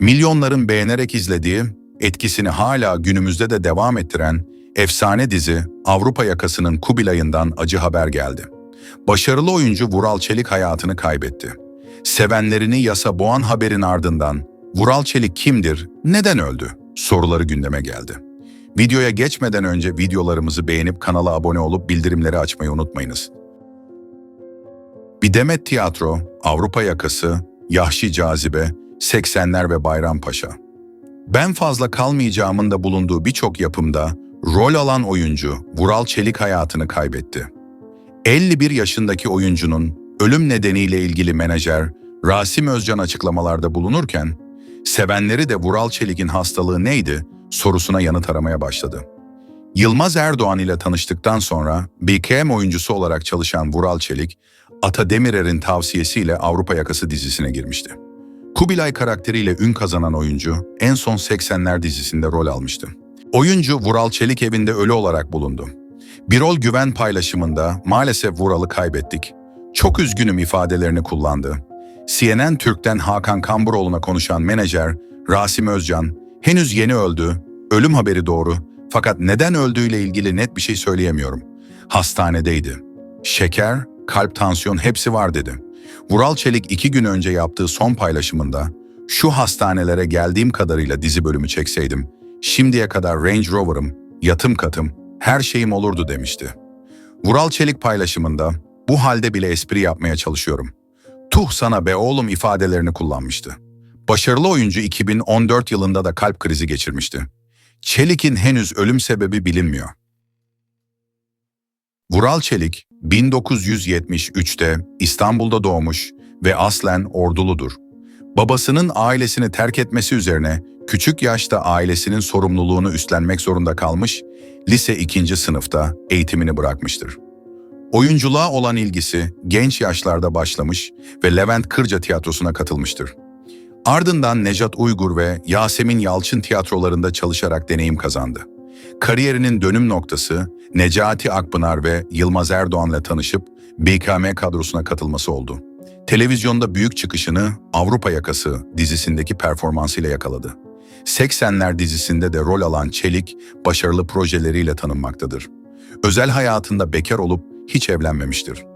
Milyonların beğenerek izlediği, etkisini hala günümüzde de devam ettiren efsane dizi Avrupa Yakası'nın Kubilay'ından acı haber geldi. Başarılı oyuncu Vural Çelik hayatını kaybetti. Sevenlerini yasa boğan haberin ardından Vural Çelik kimdir, neden öldü soruları gündeme geldi. Videoya geçmeden önce videolarımızı beğenip kanala abone olup bildirimleri açmayı unutmayınız. Bir Demet Tiyatro, Avrupa Yakası, Yahşi Cazibe, 80'ler ve Bayrampaşa. Ben fazla kalmayacağımın da bulunduğu birçok yapımda rol alan oyuncu Vural Çelik hayatını kaybetti. 51 yaşındaki oyuncunun ölüm nedeniyle ilgili menajer Rasim Özcan açıklamalarda bulunurken, sevenleri de Vural Çelik'in hastalığı neydi sorusuna yanıt aramaya başladı. Yılmaz Erdoğan ile tanıştıktan sonra BKM oyuncusu olarak çalışan Vural Çelik, Ata Demirer'in tavsiyesiyle Avrupa Yakası dizisine girmişti. Kubilay karakteriyle ün kazanan oyuncu en son 80'ler dizisinde rol almıştı. Oyuncu Vural Çelik evinde ölü olarak bulundu. Birol güven paylaşımında maalesef Vural'ı kaybettik. Çok üzgünüm ifadelerini kullandı. CNN Türk'ten Hakan Kamburoğlu'na konuşan menajer Rasim Özcan, henüz yeni öldü, ölüm haberi doğru fakat neden öldüğüyle ilgili net bir şey söyleyemiyorum. Hastanedeydi. Şeker, kalp tansiyon hepsi var dedi. Vural Çelik iki gün önce yaptığı son paylaşımında şu hastanelere geldiğim kadarıyla dizi bölümü çekseydim, şimdiye kadar Range Rover'ım, yatım katım, her şeyim olurdu demişti. Vural Çelik paylaşımında bu halde bile espri yapmaya çalışıyorum. Tuh sana be oğlum ifadelerini kullanmıştı. Başarılı oyuncu 2014 yılında da kalp krizi geçirmişti. Çelik'in henüz ölüm sebebi bilinmiyor. Vural Çelik 1973'te İstanbul'da doğmuş ve aslen orduludur. Babasının ailesini terk etmesi üzerine küçük yaşta ailesinin sorumluluğunu üstlenmek zorunda kalmış, lise 2. sınıfta eğitimini bırakmıştır. Oyunculuğa olan ilgisi genç yaşlarda başlamış ve Levent Kırca tiyatrosuna katılmıştır. Ardından Nejat Uygur ve Yasemin Yalçın tiyatrolarında çalışarak deneyim kazandı. Kariyerinin dönüm noktası Necati Akpınar ve Yılmaz Erdoğan'la tanışıp BKM kadrosuna katılması oldu. Televizyonda büyük çıkışını Avrupa Yakası dizisindeki performansıyla yakaladı. 80'ler dizisinde de rol alan Çelik, başarılı projeleriyle tanınmaktadır. Özel hayatında bekar olup hiç evlenmemiştir.